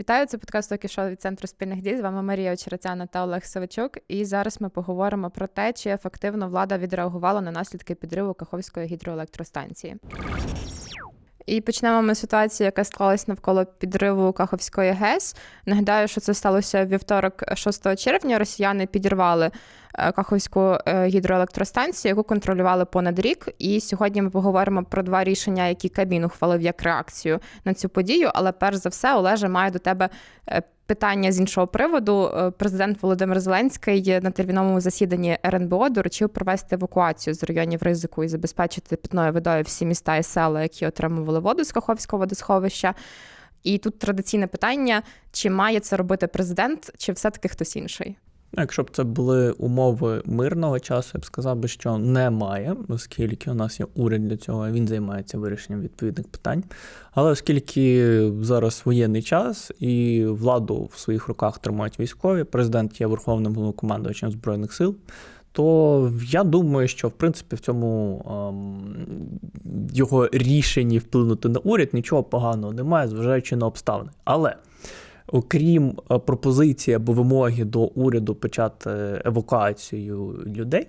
Вітаю, це подкаст «Токі шоу» від центру спільних дій. З вами Марія Очеретяна та Олег Савичук. І зараз ми поговоримо про те, чи ефективно влада відреагувала на наслідки підриву Каховської гідроелектростанції. І почнемо ми з ситуації, яка склалась навколо підриву Каховської ГЕС. Нагадаю, що це сталося вівторок, 6 червня. Росіяни підірвали е, Каховську е, гідроелектростанцію, яку контролювали понад рік. І сьогодні ми поговоримо про два рішення, які Кабмін ухвалив як реакцію на цю подію. Але перш за все, Олеже, маю до тебе е, питання з іншого приводу. Е, Президент Володимир Зеленський на терміновому засіданні РНБО доручив провести евакуацію з районів ризику і забезпечити питною водою всі міста і села, які отримували воду з Каховського водосховища. І тут традиційне питання: чи має це робити президент, чи все-таки хтось інший? Ну, Якщо б це були умови мирного часу, я б сказав би, що немає, оскільки у нас є уряд для цього, він займається вирішенням відповідних питань. Але оскільки зараз воєнний час і владу в своїх руках тримають військові, президент є верховним головнокомандувачем збройних сил. То я думаю, що в принципі в цьому ем, його рішенні вплинути на уряд нічого поганого немає, зважаючи на обставини. Але окрім е, пропозиції або вимоги до уряду почати евакуацію людей,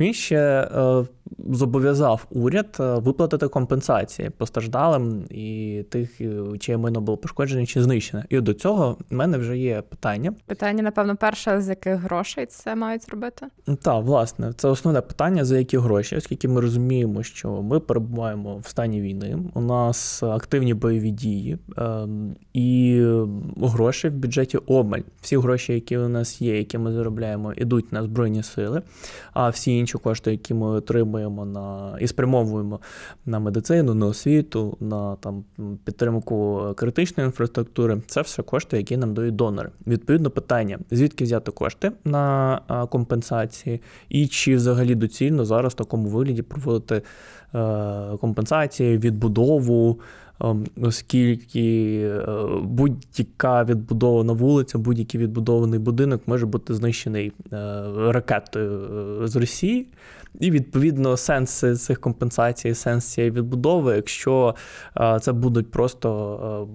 він ще е, зобов'язав уряд е, виплатити компенсації постраждалим і тих, е, чиє майно було пошкоджене чи знищене. І до цього в мене вже є питання. Питання, напевно, перше, з яких грошей це мають робити? Так, власне, це основне питання, за які гроші, оскільки ми розуміємо, що ми перебуваємо в стані війни, у нас активні бойові дії, ем, і гроші в бюджеті обмаль. Всі гроші, які у нас є, які ми заробляємо, ідуть на збройні сили. А всі інші кошти, які ми отримуємо на і спрямовуємо на медицину, на освіту, на там підтримку критичної інфраструктури, це все кошти, які нам дають донори. Відповідно, питання: звідки взяти кошти на компенсації, і чи взагалі доцільно зараз в такому вигляді проводити е, компенсації, відбудову. Ем, Оскільки е, будь-яка відбудована вулиця, будь-який відбудований будинок може бути знищений е, ракетою е, з Росії, і відповідно сенс цих компенсацій, сенс цієї відбудови, якщо це будуть просто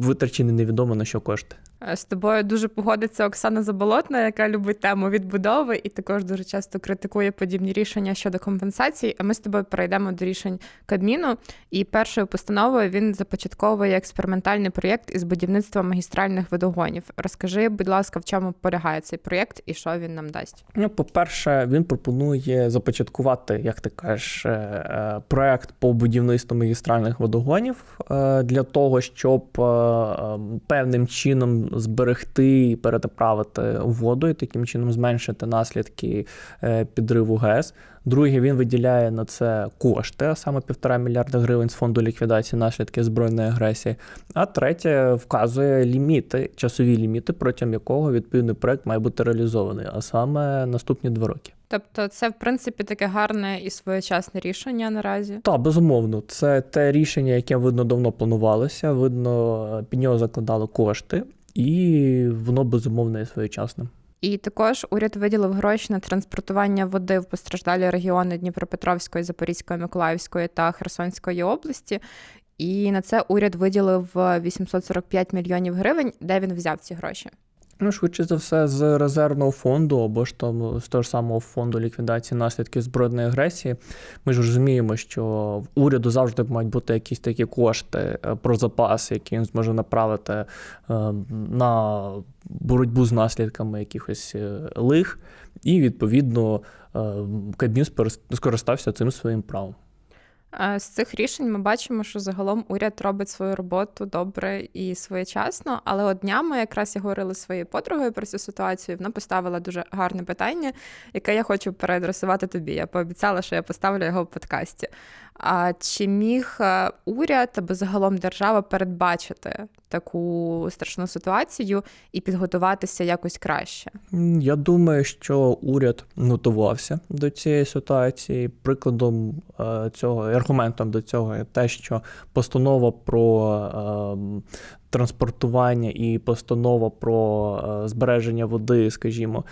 витрачені невідомо на що кошти. Е, З тобою дуже погодиться Оксана Заболотна, яка любить тему відбудови і також дуже часто критикує подібні рішення щодо компенсацій. А ми з тобою перейдемо до рішень Кабміну. І першою постановою він започатковує експериментальний проєкт із будівництва магістральних водогонів. Розкажи, будь ласка, в чому полягає цей проєкт і що він нам дасть? Ну, по-перше, він пропонує започаткувати, як ти кажеш, е, е, проект по будівництву магістральних водогонів для того, щоб певним чином зберегти і перенаправити воду і таким чином зменшити наслідки підриву ГЕС. Друге, він виділяє на це кошти, а саме півтора мільярда гривень з фонду ліквідації наслідків збройної агресії. А третє вказує ліміти, часові ліміти, протягом якого відповідний проект має бути реалізований, а саме наступні два роки. Тобто, це в принципі таке гарне і своєчасне рішення наразі. Так, безумовно, це те рішення, яке видно давно планувалося. Видно, під нього закладали кошти, і воно безумовно є своєчасним. І також уряд виділив гроші на транспортування води в постраждалі регіони Дніпропетровської, Запорізької, Миколаївської та Херсонської області. І на це уряд виділив 845 мільйонів гривень, де він взяв ці гроші. Ну, швидше за все, з резервного фонду або ж там з того ж самого фонду ліквідації наслідків збройної агресії. Ми ж розуміємо, що в уряду завжди мають бути якісь такі кошти про запас, які він зможе направити на боротьбу з наслідками якихось лих, і відповідно Кабмін скористався цим своїм правом. З цих рішень ми бачимо, що загалом уряд робить свою роботу добре і своєчасно. Але от днями якраз я говорила зі своєю подругою про цю ситуацію. Вона поставила дуже гарне питання, яке я хочу переадресувати тобі. Я пообіцяла, що я поставлю його в подкасті. А чи міг е, уряд або загалом держава передбачити таку страшну ситуацію і підготуватися якось краще? Я думаю, що уряд готувався до цієї ситуації. Прикладом е, цього аргументом до цього є те, що постанова про ем, транспортування і постанова про е, збереження води, скажімо,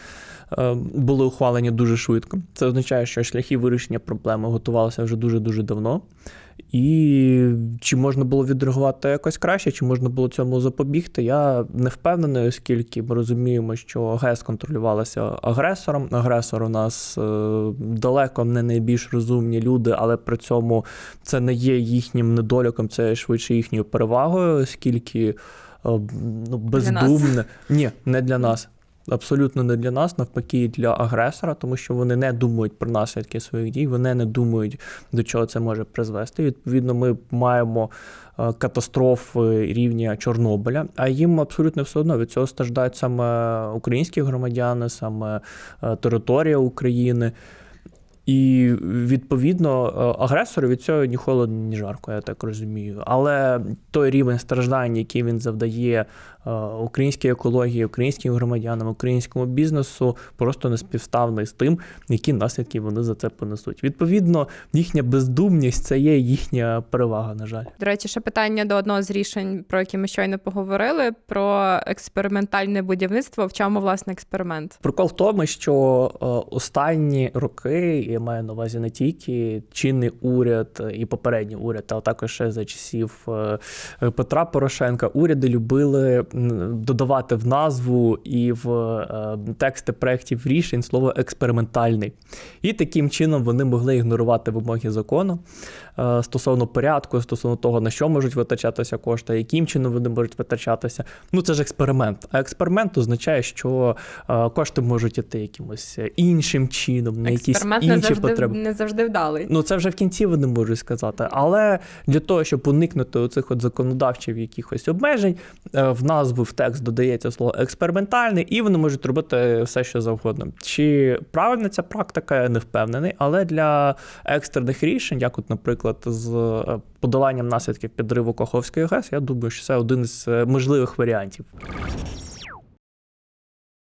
були ухвалені дуже швидко. Це означає, що шляхи вирішення проблеми готувалися вже дуже дуже давно. І чи можна було відреагувати якось краще, чи можна було цьому запобігти, я не впевнений, оскільки ми розуміємо, що ГЕС контролювалася агресором. Агресор у нас е, далеко не найбільш розумні люди, але при цьому це не є їхнім недоліком, це швидше їхньою перевагою, оскільки е, ну, бездумне. Ні, не для нас. Абсолютно не для нас, навпаки, для агресора, тому що вони не думають про наслідки своїх дій, вони не думають, до чого це може призвести. Відповідно, ми маємо е, катастрофи рівня Чорнобиля, а їм абсолютно все одно від цього страждають саме українські громадяни, саме е, територія України. І відповідно е, агресору від цього ні холодно, ні жарко, я так розумію. Але той рівень страждань, який він завдає українській екології, українським громадянам, українському бізнесу, просто не співставний з тим, які наслідки вони за це понесуть. Відповідно, їхня бездумність це є їхня перевага, на жаль. До речі, ще питання до одного з рішень, про які ми щойно поговорили: про експериментальне будівництво. В чому власне експеримент? Прикол в тому, що е, останні роки, я маю на увазі не тільки чинний уряд і попередній уряд, а також ще за часів е, Петра Порошенка, уряди любили додавати в назву і в е, тексти проєктів рішень слово експериментальний. І таким чином вони могли ігнорувати вимоги закону е, стосовно порядку, стосовно того, на що можуть витрачатися кошти, яким чином вони можуть витрачатися. Ну це ж експеримент. А експеримент означає, що е, кошти можуть іти якимось іншим чином, на якісь інші не завжди, потреби. не завжди вдалий. Ну, це вже в кінці вони можуть сказати. Але для того, щоб уникнути оцих от законодавчих якихось обмежень, в назву в текст додається слово експериментальний, і вони можуть робити все, що завгодно. Чи правильна ця практика, я не впевнений, але для екстрених рішень, як, от, наприклад, з е, подоланням наслідків підриву Каховської ГЕС, я думаю, що це один з е, можливих варіантів.